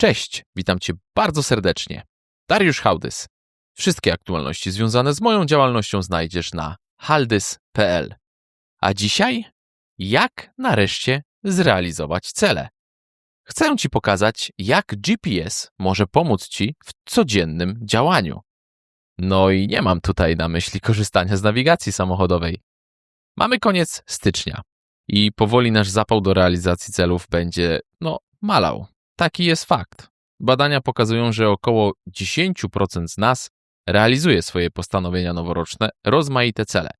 Cześć, witam Cię bardzo serdecznie. Dariusz Hałdys. Wszystkie aktualności związane z moją działalnością znajdziesz na haldys.pl. A dzisiaj, jak nareszcie zrealizować cele? Chcę Ci pokazać, jak GPS może pomóc Ci w codziennym działaniu. No i nie mam tutaj na myśli korzystania z nawigacji samochodowej. Mamy koniec stycznia i powoli nasz zapał do realizacji celów będzie, no, malał. Taki jest fakt. Badania pokazują, że około 10% z nas realizuje swoje postanowienia noworoczne, rozmaite cele.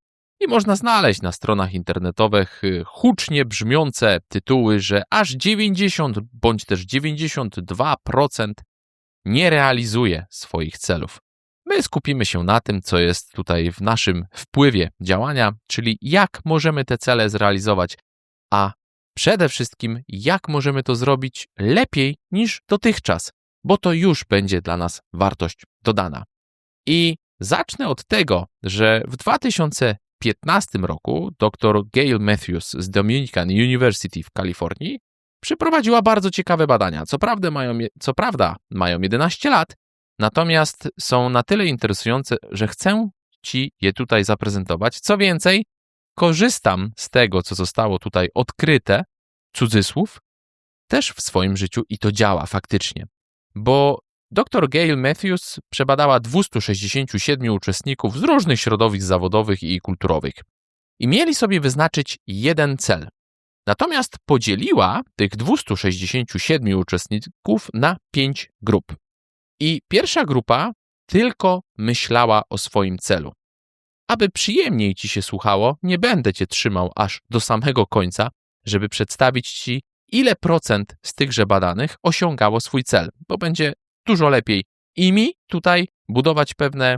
I można znaleźć na stronach internetowych y, hucznie brzmiące tytuły, że aż 90 bądź też 92% nie realizuje swoich celów. My skupimy się na tym, co jest tutaj w naszym wpływie działania, czyli jak możemy te cele zrealizować, a przede wszystkim jak możemy to zrobić lepiej niż dotychczas, bo to już będzie dla nas wartość dodana. I zacznę od tego, że w 2015 roku dr Gail Matthews z Dominican University w Kalifornii przeprowadziła bardzo ciekawe badania. Co prawda mają, co prawda mają 11 lat, natomiast są na tyle interesujące, że chcę Ci je tutaj zaprezentować. Co więcej, korzystam z tego, co zostało tutaj odkryte, cudzysłów, też w swoim życiu i to działa faktycznie. Bo dr Gail Matthews przebadała 267 uczestników z różnych środowisk zawodowych i kulturowych i mieli sobie wyznaczyć jeden cel. Natomiast podzieliła tych 267 uczestników na pięć grup. I pierwsza grupa tylko myślała o swoim celu. Aby przyjemniej ci się słuchało, nie będę cię trzymał aż do samego końca, żeby przedstawić ci, ile procent z tychże badanych osiągało swój cel, bo będzie dużo lepiej i mi tutaj budować pewne,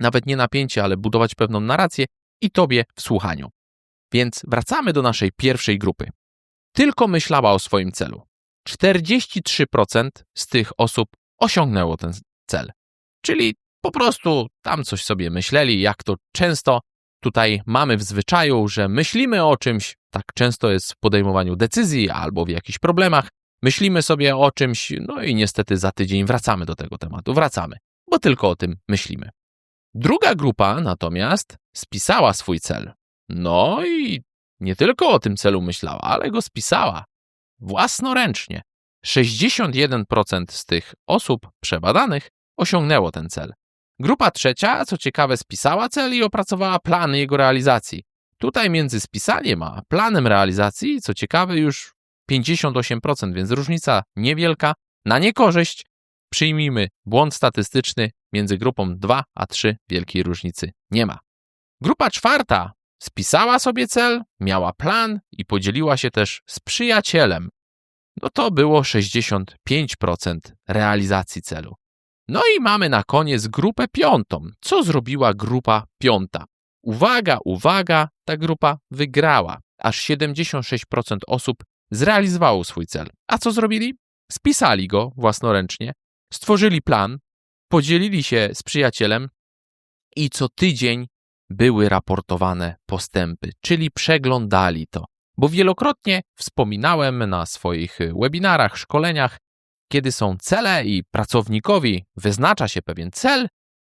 nawet nie napięcie, ale budować pewną narrację i tobie w słuchaniu. Więc wracamy do naszej pierwszej grupy. Tylko myślała o swoim celu. 43% z tych osób osiągnęło ten cel. Czyli po prostu tam coś sobie myśleli, jak to często tutaj mamy w zwyczaju, że myślimy o czymś, tak często jest w podejmowaniu decyzji albo w jakichś problemach, myślimy sobie o czymś, no i niestety za tydzień wracamy do tego tematu, wracamy, bo tylko o tym myślimy. Druga grupa natomiast spisała swój cel. No i nie tylko o tym celu myślała, ale go spisała własnoręcznie. 61% z tych osób przebadanych osiągnęło ten cel. Grupa trzecia, co ciekawe, spisała cel i opracowała plany jego realizacji. Tutaj między spisaniem a planem realizacji, co ciekawe, już 58%, więc różnica niewielka. Na niekorzyść przyjmijmy błąd statystyczny między grupą 2 a 3 wielkiej różnicy nie ma. Grupa czwarta spisała sobie cel, miała plan i podzieliła się też z przyjacielem. No to było 65% realizacji celu. No i mamy na koniec grupę piątą. Co zrobiła grupa piąta? Uwaga, uwaga, ta grupa wygrała. Aż 76% osób zrealizowało swój cel. A co zrobili? Spisali go własnoręcznie, stworzyli plan, podzielili się z przyjacielem i co tydzień były raportowane postępy, czyli przeglądali to. Bo wielokrotnie wspominałem na swoich webinarach, szkoleniach, kiedy są cele i pracownikowi wyznacza się pewien cel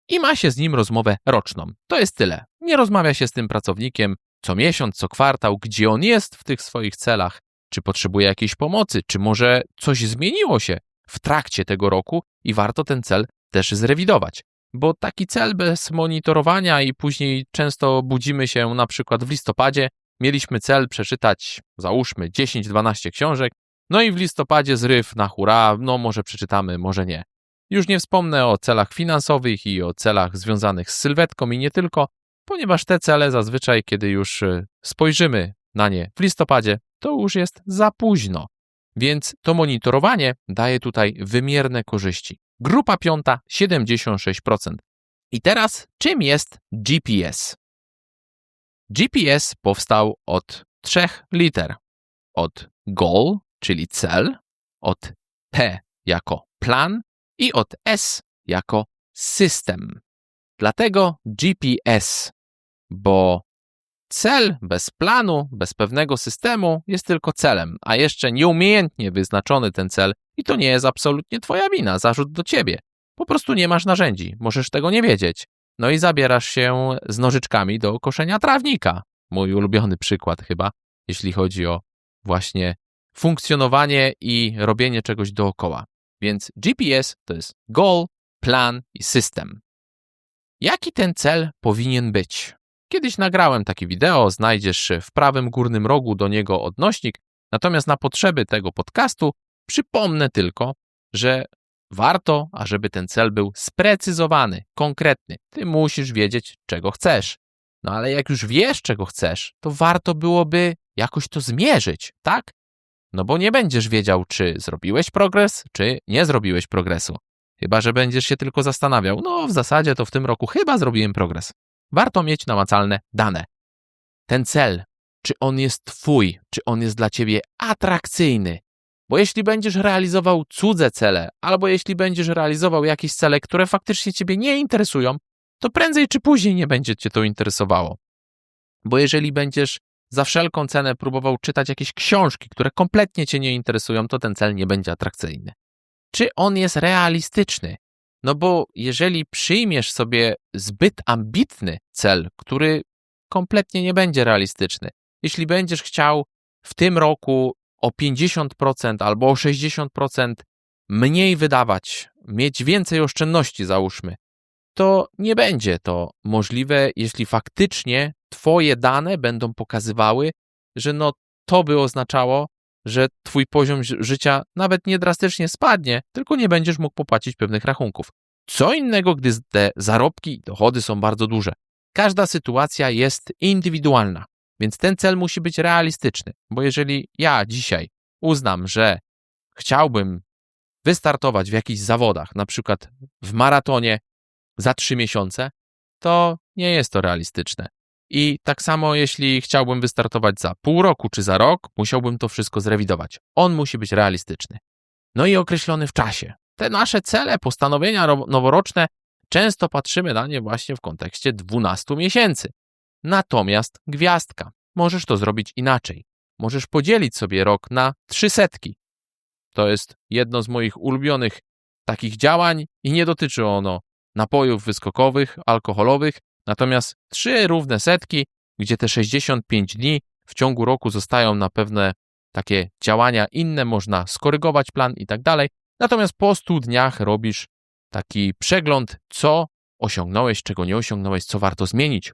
i ma się z nim rozmowę roczną. To jest tyle. Nie rozmawia się z tym pracownikiem co miesiąc, co kwartał, gdzie on jest w tych swoich celach, czy potrzebuje jakiejś pomocy, czy może coś zmieniło się w trakcie tego roku i warto ten cel też zrewidować. Bo taki cel bez monitorowania i później często budzimy się na przykład w listopadzie, mieliśmy cel przeczytać, załóżmy 10-12 książek, no i w listopadzie zryw na hura, no może przeczytamy, może nie. Już nie wspomnę o celach finansowych i o celach związanych z sylwetką i nie tylko, ponieważ te cele zazwyczaj, kiedy już e, spojrzymy na nie w listopadzie, to już jest za późno. Więc to monitorowanie daje tutaj wymierne korzyści. Grupa piąta 76%. I teraz czym jest GPS? GPS powstał od trzech liter. Od goal, czyli cel, od P jako plan i od S jako system. Dlatego GPS, bo cel bez planu, bez pewnego systemu jest tylko celem, a jeszcze nieumiejętnie wyznaczony ten cel i to nie jest absolutnie twoja wina, zarzut do ciebie. Po prostu nie masz narzędzi, możesz tego nie wiedzieć. No i zabierasz się z nożyczkami do koszenia trawnika. Mój ulubiony przykład chyba, jeśli chodzi o właśnie funkcjonowanie i robienie czegoś dookoła. Więc GPS to jest goal, plan i system. Jaki ten cel powinien być? Kiedyś nagrałem takie wideo, znajdziesz w prawym górnym rogu do niego odnośnik, natomiast na potrzeby tego podcastu przypomnę tylko, że warto, ażeby ten cel był sprecyzowany, konkretny. Ty musisz wiedzieć, czego chcesz. No ale jak już wiesz, czego chcesz, to warto byłoby jakoś to zmierzyć, tak? No bo nie będziesz wiedział, czy zrobiłeś progres, czy nie zrobiłeś progresu. Chyba, że będziesz się tylko zastanawiał, no w zasadzie to w tym roku chyba zrobiłem progres. Warto mieć namacalne dane. Ten cel, czy on jest twój, czy on jest dla ciebie atrakcyjny. Bo jeśli będziesz realizował cudze cele, albo jeśli będziesz realizował jakieś cele, które faktycznie ciebie nie interesują, to prędzej czy później nie będzie cię to interesowało. Bo jeżeli będziesz za wszelką cenę próbował czytać jakieś książki, które kompletnie cię nie interesują, to ten cel nie będzie atrakcyjny. Czy on jest realistyczny? No bo jeżeli przyjmiesz sobie zbyt ambitny cel, który kompletnie nie będzie realistyczny, jeśli będziesz chciał w tym roku o 50% albo o 60% mniej wydawać, mieć więcej oszczędności, załóżmy, to nie będzie to możliwe, jeśli faktycznie Twoje dane będą pokazywały, że no to by oznaczało, że Twój poziom życia nawet nie drastycznie spadnie, tylko nie będziesz mógł popłacić pewnych rachunków. Co innego, gdy te zarobki i dochody są bardzo duże. Każda sytuacja jest indywidualna, więc ten cel musi być realistyczny, bo jeżeli ja dzisiaj uznam, że chciałbym wystartować w jakichś zawodach, na przykład w maratonie za trzy miesiące, to nie jest to realistyczne. I tak samo, jeśli chciałbym wystartować za pół roku czy za rok, musiałbym to wszystko zrewidować. On musi być realistyczny. No i określony w czasie. Te nasze cele, postanowienia noworoczne, często patrzymy na nie właśnie w kontekście 12 miesięcy. Natomiast gwiazdka. Możesz to zrobić inaczej. Możesz podzielić sobie rok na trzy setki. To jest jedno z moich ulubionych takich działań i nie dotyczy ono napojów wyskokowych, alkoholowych, natomiast trzy równe setki, gdzie te 65 dni w ciągu roku zostają na pewne takie działania inne, można skorygować plan i tak dalej. Natomiast po 100 dniach robisz taki przegląd, co osiągnąłeś, czego nie osiągnąłeś, co warto zmienić.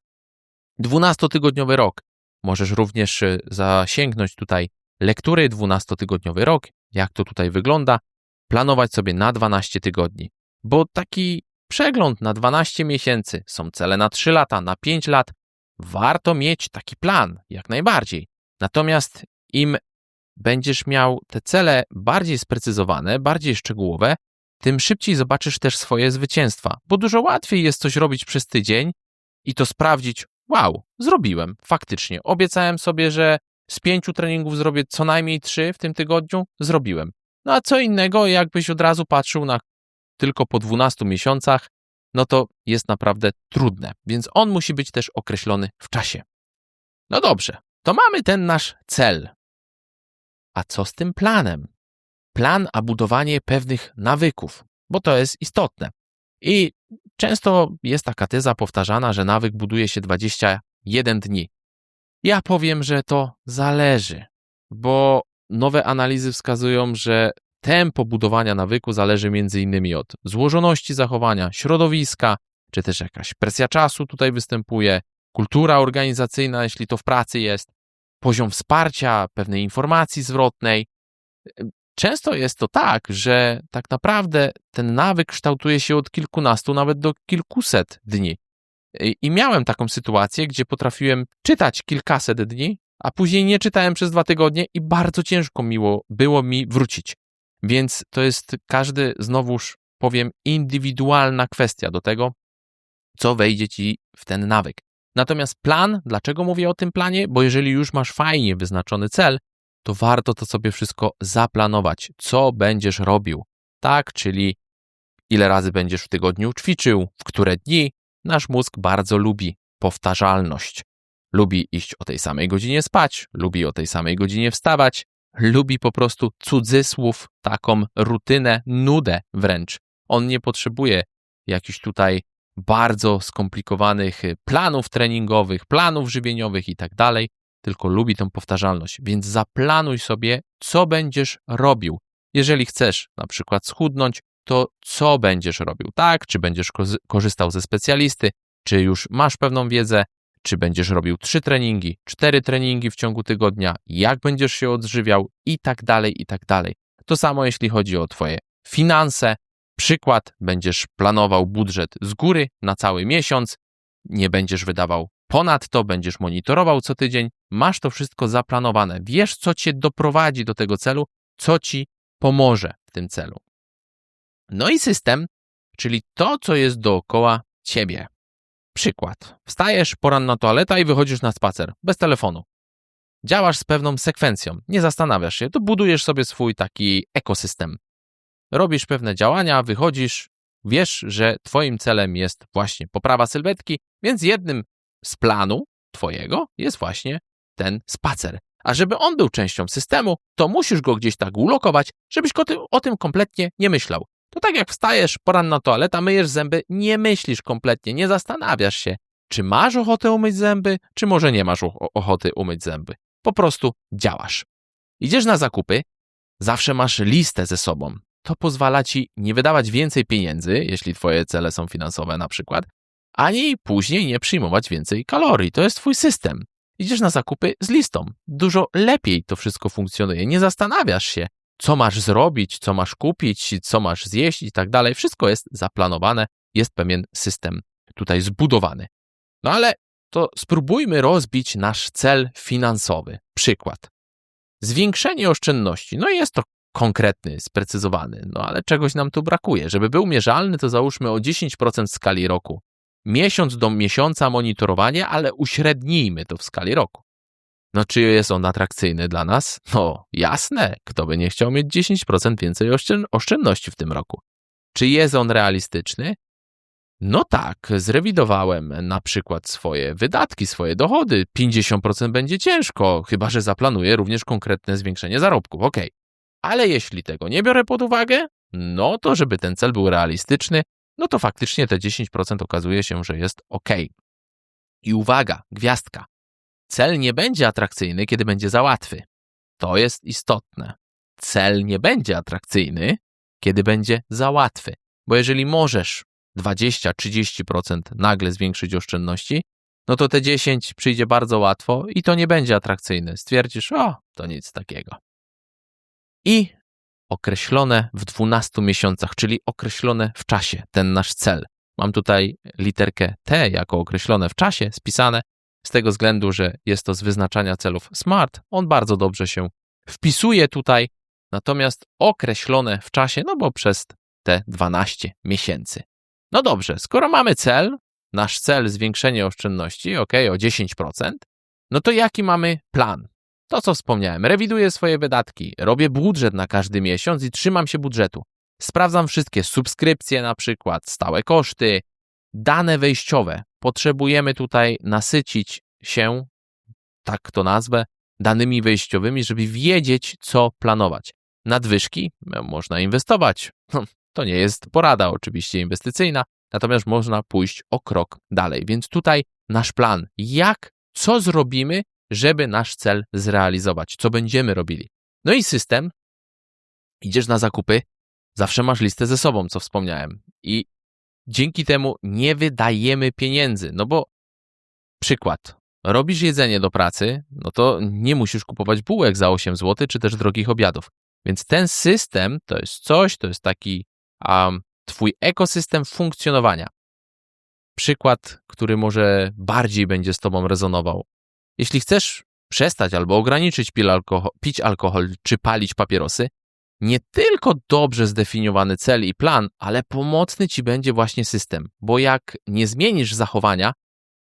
12-tygodniowy rok. Możesz również y, zasięgnąć tutaj lektury 12-tygodniowy rok, jak to tutaj wygląda, planować sobie na 12 tygodni, bo taki przegląd na 12 miesięcy, są cele na 3 lata, na 5 lat. Warto mieć taki plan, jak najbardziej. Natomiast im będziesz miał te cele bardziej sprecyzowane, bardziej szczegółowe, tym szybciej zobaczysz też swoje zwycięstwa, bo dużo łatwiej jest coś robić przez tydzień i to sprawdzić, wow, zrobiłem, faktycznie. Obiecałem sobie, że z pięciu treningów zrobię co najmniej trzy w tym tygodniu, zrobiłem. No a co innego, jakbyś od razu patrzył na tylko po 12 miesiącach, no to jest naprawdę trudne, więc on musi być też określony w czasie. No dobrze, to mamy ten nasz cel. A co z tym planem? Plan, a budowanie pewnych nawyków, bo to jest istotne. I często jest taka teza powtarzana, że nawyk buduje się 21 dni. Ja powiem, że to zależy, bo nowe analizy wskazują, że Tempo budowania nawyku zależy m.in. od złożoności zachowania, środowiska, czy też jakaś presja czasu tutaj występuje, kultura organizacyjna, jeśli to w pracy jest, poziom wsparcia, pewnej informacji zwrotnej. Często jest to tak, że tak naprawdę ten nawyk kształtuje się od kilkunastu, nawet do kilkuset dni. I miałem taką sytuację, gdzie potrafiłem czytać kilkaset dni, a później nie czytałem przez dwa tygodnie i bardzo ciężko miło było mi wrócić. Więc to jest każdy, znowuż powiem, indywidualna kwestia do tego, co wejdzie ci w ten nawyk. Natomiast plan, dlaczego mówię o tym planie? Bo jeżeli już masz fajnie wyznaczony cel, to warto to sobie wszystko zaplanować, co będziesz robił. Tak, czyli ile razy będziesz w tygodniu ćwiczył, w które dni. Nasz mózg bardzo lubi powtarzalność. lubi iść o tej samej godzinie spać, lubi o tej samej godzinie wstawać, lubi po prostu cudzysłów, taką rutynę, nudę wręcz. On nie potrzebuje jakichś tutaj bardzo skomplikowanych y, planów treningowych, planów żywieniowych i tak dalej, tylko lubi tą powtarzalność. Więc zaplanuj sobie, co będziesz robił. Jeżeli chcesz na przykład schudnąć, to co będziesz robił, tak? Czy będziesz korzystał ze specjalisty, czy już masz pewną wiedzę, czy będziesz robił trzy treningi, cztery treningi w ciągu tygodnia, jak będziesz się odżywiał i tak dalej, i tak dalej. To samo jeśli chodzi o Twoje finanse. Przykład, będziesz planował budżet z góry na cały miesiąc, nie będziesz wydawał ponad to, będziesz monitorował co tydzień, masz to wszystko zaplanowane, wiesz, co cię doprowadzi do tego celu, co ci pomoże w tym celu. No i system, czyli to, co jest dookoła ciebie. Przykład. Wstajesz, poranna toaleta i wychodzisz na spacer, bez telefonu. Działasz z pewną sekwencją, nie zastanawiasz się, to budujesz sobie swój taki ekosystem. Robisz pewne działania, wychodzisz, wiesz, że twoim celem jest właśnie poprawa sylwetki, więc jednym z planu twojego jest właśnie ten spacer. A żeby on był częścią systemu, to musisz go gdzieś tak ulokować, żebyś o tym kompletnie nie myślał. To tak jak wstajesz, poranna toaleta, myjesz zęby, nie myślisz kompletnie, nie zastanawiasz się, czy masz ochotę umyć zęby, czy może nie masz ochoty umyć zęby. Po prostu działasz. Idziesz na zakupy, zawsze masz listę ze sobą. To pozwala ci nie wydawać więcej pieniędzy, jeśli twoje cele są finansowe na przykład, ani później nie przyjmować więcej kalorii. To jest twój system. Idziesz na zakupy z listą. Dużo lepiej to wszystko funkcjonuje. Nie zastanawiasz się, co masz zrobić, co masz kupić, co masz zjeść i tak dalej. Wszystko jest zaplanowane, jest pewien system tutaj zbudowany. No ale to spróbujmy rozbić nasz cel finansowy. Przykład. Zwiększenie oszczędności. No jest to konkretny, sprecyzowany, no ale czegoś nam tu brakuje. Żeby był mierzalny, to załóżmy o 10% w skali roku. Miesiąc do miesiąca monitorowanie, ale uśrednijmy to w skali roku. No czy jest on atrakcyjny dla nas? No jasne, kto by nie chciał mieć 10% więcej oszczędności w tym roku. Czy jest on realistyczny? No tak, zrewidowałem na przykład swoje wydatki, swoje dochody. 50% będzie ciężko, chyba że zaplanuję również konkretne zwiększenie zarobków. Ok. Ale jeśli tego nie biorę pod uwagę, no to żeby ten cel był realistyczny, no to faktycznie te 10% okazuje się, że jest ok. I uwaga, gwiazdka. Cel nie będzie atrakcyjny, kiedy będzie za łatwy. To jest istotne. Cel nie będzie atrakcyjny, kiedy będzie za łatwy. Bo jeżeli możesz 20-30% nagle zwiększyć oszczędności, no to te 10 przyjdzie bardzo łatwo i to nie będzie atrakcyjne. Stwierdzisz, o, to nic takiego. I określone w 12 miesiącach, czyli określone w czasie, ten nasz cel. Mam tutaj literkę T jako określone w czasie spisane, z tego względu, że jest to z wyznaczania celów SMART. On bardzo dobrze się wpisuje tutaj, natomiast określone w czasie, no bo przez te 12 miesięcy. No dobrze, skoro mamy cel, nasz cel zwiększenie oszczędności, ok, o 10%, no to jaki mamy plan? To, co wspomniałem, rewiduję swoje wydatki, robię budżet na każdy miesiąc i trzymam się budżetu. Sprawdzam wszystkie subskrypcje, na przykład stałe koszty, dane wejściowe. Potrzebujemy tutaj nasycić się, tak to nazwę, danymi wejściowymi, żeby wiedzieć, co planować. Nadwyżki no, można inwestować. To nie jest porada oczywiście inwestycyjna, natomiast można pójść o krok dalej. Więc tutaj nasz plan, jak, co zrobimy, żeby nasz cel zrealizować, co będziemy robili. No i system, idziesz na zakupy, zawsze masz listę ze sobą, co wspomniałem. I dzięki temu nie wydajemy pieniędzy, no bo przykład, robisz jedzenie do pracy, no to nie musisz kupować bułek za 8 zł, czy też drogich obiadów. Więc ten system to jest coś, to jest taki um, twój ekosystem funkcjonowania. Przykład, który może bardziej będzie z tobą rezonował. Jeśli chcesz przestać albo ograniczyć pić alkohol czy palić papierosy, nie tylko dobrze zdefiniowany cel i plan, ale pomocny ci będzie właśnie system, bo jak nie zmienisz zachowania,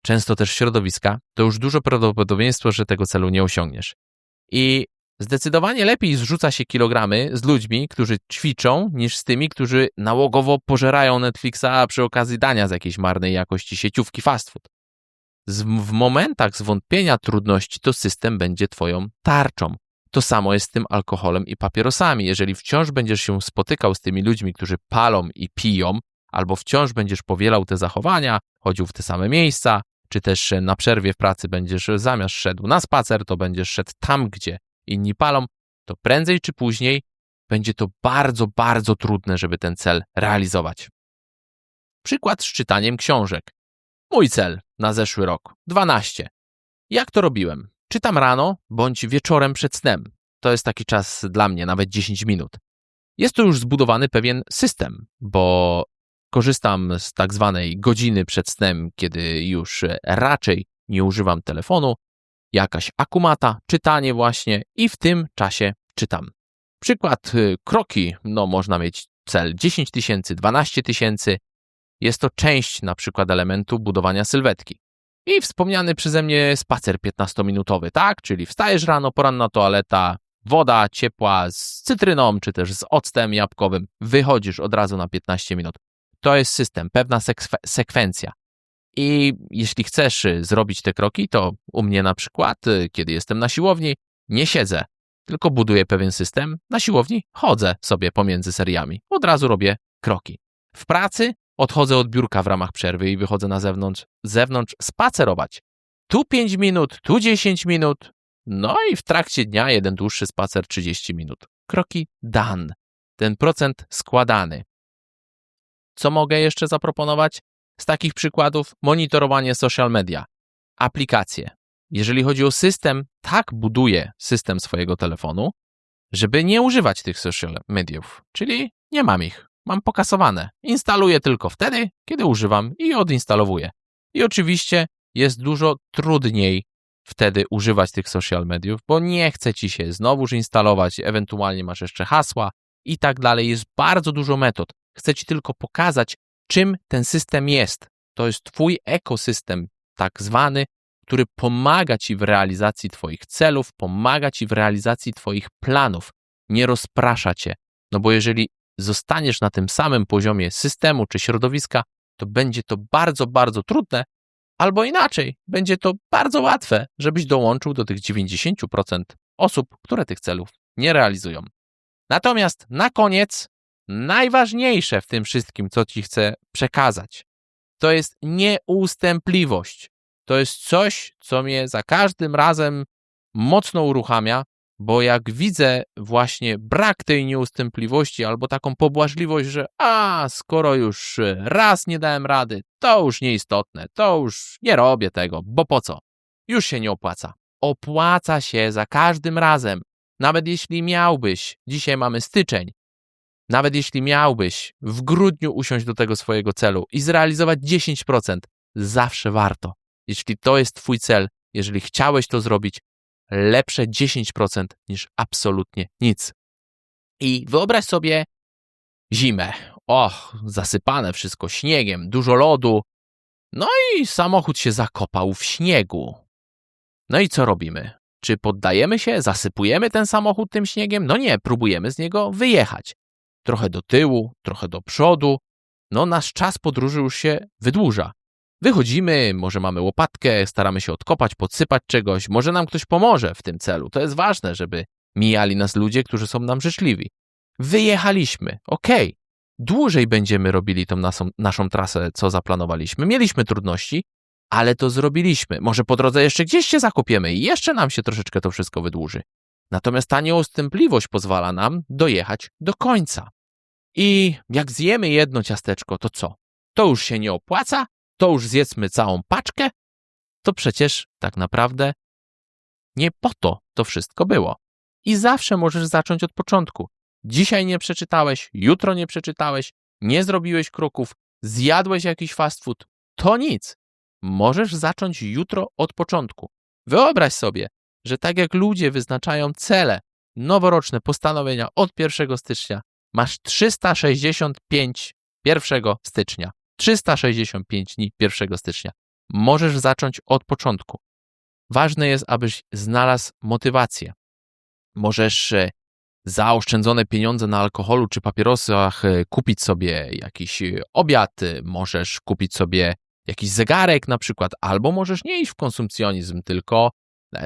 często też środowiska, to już dużo prawdopodobieństwo, że tego celu nie osiągniesz. I zdecydowanie lepiej zrzuca się kilogramy z ludźmi, którzy ćwiczą, niż z tymi, którzy nałogowo pożerają Netflixa, przy okazji dania z jakiejś marnej jakości sieciówki fast food. W momentach zwątpienia, trudności, to system będzie twoją tarczą. To samo jest z tym alkoholem i papierosami. Jeżeli wciąż będziesz się spotykał z tymi ludźmi, którzy palą i piją, albo wciąż będziesz powielał te zachowania, chodził w te same miejsca, czy też na przerwie w pracy będziesz zamiast szedł na spacer, to będziesz szedł tam, gdzie inni palą, to prędzej czy później będzie to bardzo, bardzo trudne, żeby ten cel realizować. Przykład z czytaniem książek. Mój cel na zeszły rok 12. Jak to robiłem? Czytam rano bądź wieczorem przed snem. To jest taki czas dla mnie, nawet 10 minut. Jest tu już zbudowany pewien system, bo korzystam z tak zwanej godziny przed snem, kiedy już raczej nie używam telefonu, jakaś akumata, czytanie właśnie i w tym czasie czytam. Przykład y, kroki, no można mieć cel 10 tysięcy, 12 tysięcy. Jest to część na przykład elementu budowania sylwetki. I wspomniany przeze mnie spacer 15-minutowy, tak? Czyli wstajesz rano, poranna toaleta, woda ciepła z cytryną, czy też z octem jabłkowym, wychodzisz od razu na 15 minut. To jest system, pewna sekwencja. I jeśli chcesz y, zrobić te kroki, to u mnie na przykład, y, kiedy jestem na siłowni, nie siedzę, tylko buduję pewien system. Na siłowni chodzę sobie pomiędzy seriami. Od razu robię kroki. W pracy odchodzę od biurka w ramach przerwy i wychodzę na zewnątrz, zewnątrz spacerować. Tu 5 minut, tu 10 minut. No i w trakcie dnia jeden dłuższy spacer 30 minut. Kroki done. Ten procent składany. Co mogę jeszcze zaproponować? Z takich przykładów monitorowanie social media, aplikacje. Jeżeli chodzi o system, tak buduję system swojego telefonu, żeby nie używać tych social mediów, czyli nie mam ich, mam pokasowane. Instaluję tylko wtedy, kiedy używam i odinstalowuję. I oczywiście jest dużo trudniej wtedy używać tych social mediów, bo nie chce ci się znowuż instalować, ewentualnie masz jeszcze hasła i tak dalej. Jest bardzo dużo metod. Chcę ci tylko pokazać, czym ten system jest. To jest Twój ekosystem, tak zwany, który pomaga Ci w realizacji Twoich celów, pomaga Ci w realizacji Twoich planów, nie rozprasza Cię. No bo jeżeli zostaniesz na tym samym poziomie systemu czy środowiska, to będzie to bardzo, bardzo trudne, albo inaczej, będzie to bardzo łatwe, żebyś dołączył do tych 90% osób, które tych celów nie realizują. Natomiast na koniec najważniejsze w tym wszystkim, co Ci chcę przekazać, to jest nieustępliwość. To jest coś, co mnie za każdym razem mocno uruchamia, bo jak widzę właśnie brak tej nieustępliwości albo taką pobłażliwość, że a, skoro już raz nie dałem rady, to już nieistotne, to już nie robię tego, bo po co? Już się nie opłaca. Opłaca się za każdym razem. Nawet jeśli miałbyś, dzisiaj mamy styczeń, nawet jeśli miałbyś w grudniu usiąść do tego swojego celu i zrealizować 10%, zawsze warto. Jeśli to jest Twój cel, jeżeli chciałeś to zrobić, lepsze 10% niż absolutnie nic. I wyobraź sobie zimę. Och, zasypane wszystko śniegiem, dużo lodu. No i samochód się zakopał w śniegu. No i co robimy? Czy poddajemy się, zasypujemy ten samochód tym śniegiem? No nie, próbujemy z niego wyjechać trochę do tyłu, trochę do przodu. No, nasz czas podróży już się wydłuża. Wychodzimy, może mamy łopatkę, staramy się odkopać, podsypać czegoś, może nam ktoś pomoże w tym celu. To jest ważne, żeby mijali nas ludzie, którzy są nam życzliwi. Wyjechaliśmy, okej. Okay. Dłużej będziemy robili tą naszą, naszą trasę, co zaplanowaliśmy. Mieliśmy trudności, ale to zrobiliśmy. Może po drodze jeszcze gdzieś się zakopiemy i jeszcze nam się troszeczkę to wszystko wydłuży. Natomiast ta nieustępliwość pozwala nam dojechać do końca. I jak zjemy jedno ciasteczko, to co? To już się nie opłaca? To już zjedzmy całą paczkę? To przecież tak naprawdę nie po to to wszystko było. I zawsze możesz zacząć od początku. Dzisiaj nie przeczytałeś, jutro nie przeczytałeś, nie zrobiłeś kroków, zjadłeś jakiś fast food. To nic. Możesz zacząć jutro od początku. Wyobraź sobie, że tak jak ludzie wyznaczają cele, noworoczne postanowienia od 1 stycznia, masz 365 1 stycznia. 365 dni 1 stycznia. Możesz zacząć od początku. Ważne jest, abyś znalazł motywację. Możesz e, zaoszczędzone pieniądze na alkoholu czy papierosach e, kupić sobie jakiś e, obiad, możesz kupić sobie jakiś zegarek na przykład, albo możesz nie iść w konsumpcjonizm, tylko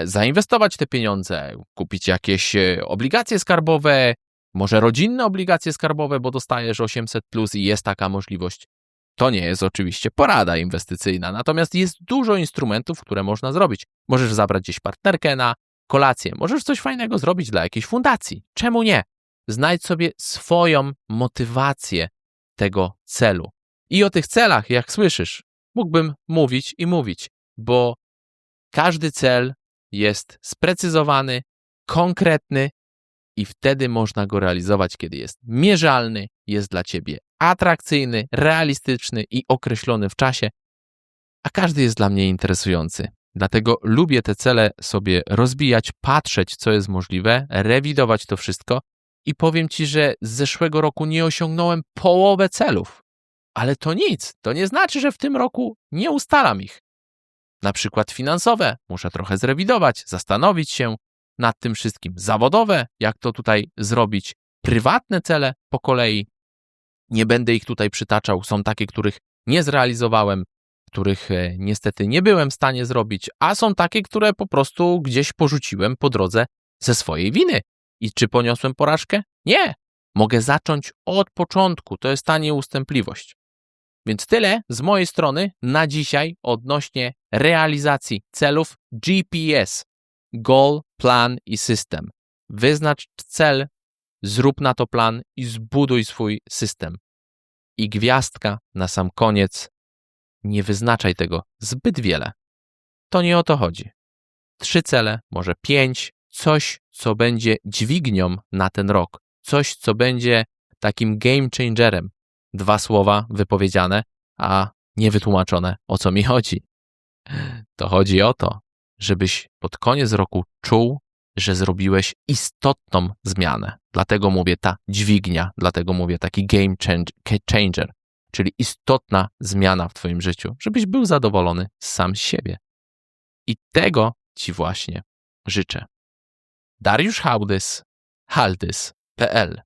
zainwestować te pieniądze, kupić jakieś obligacje skarbowe, może rodzinne obligacje skarbowe, bo dostajesz 800 plus i jest taka możliwość. To nie jest oczywiście porada inwestycyjna, natomiast jest dużo instrumentów, które można zrobić. Możesz zabrać gdzieś partnerkę na kolację, możesz coś fajnego zrobić dla jakiejś fundacji. Czemu nie? Znajdź sobie swoją motywację tego celu. I o tych celach, jak słyszysz, mógłbym mówić i mówić, bo każdy cel jest sprecyzowany, konkretny i wtedy można go realizować, kiedy jest mierzalny, jest dla ciebie atrakcyjny, realistyczny i określony w czasie, a każdy jest dla mnie interesujący. Dlatego lubię te cele sobie rozbijać, patrzeć, co jest możliwe, rewidować to wszystko i powiem ci, że z zeszłego roku nie osiągnąłem połowę celów. Ale to nic, to nie znaczy, że w tym roku nie ustalam ich. Na przykład finansowe, muszę trochę zrewidować, zastanowić się nad tym wszystkim. Zawodowe, jak to tutaj zrobić. Prywatne cele po kolei. Nie będę ich tutaj przytaczał, są takie, których nie zrealizowałem, których e, niestety nie byłem w stanie zrobić, a są takie, które po prostu gdzieś porzuciłem po drodze ze swojej winy. I czy poniosłem porażkę? Nie. Mogę zacząć od początku. To jest ta nieustępliwość. Więc tyle z mojej strony na dzisiaj odnośnie realizacji celów GPS. Goal, plan i system. Wyznacz cel, zrób na to plan i zbuduj swój system. I gwiazdka na sam koniec. Nie wyznaczaj tego zbyt wiele. To nie o to chodzi. Trzy cele, może pięć, coś, co będzie dźwignią na ten rok, coś, co będzie takim game changerem. Dwa słowa wypowiedziane, a nie wytłumaczone, o co mi chodzi. To chodzi o to, żebyś pod koniec roku czuł, że zrobiłeś istotną zmianę. Dlatego mówię ta dźwignia, dlatego mówię taki game changer, czyli istotna zmiana w Twoim życiu, żebyś był zadowolony sam z siebie. I tego Ci właśnie życzę. Dariusz Hałdys, haldys.pl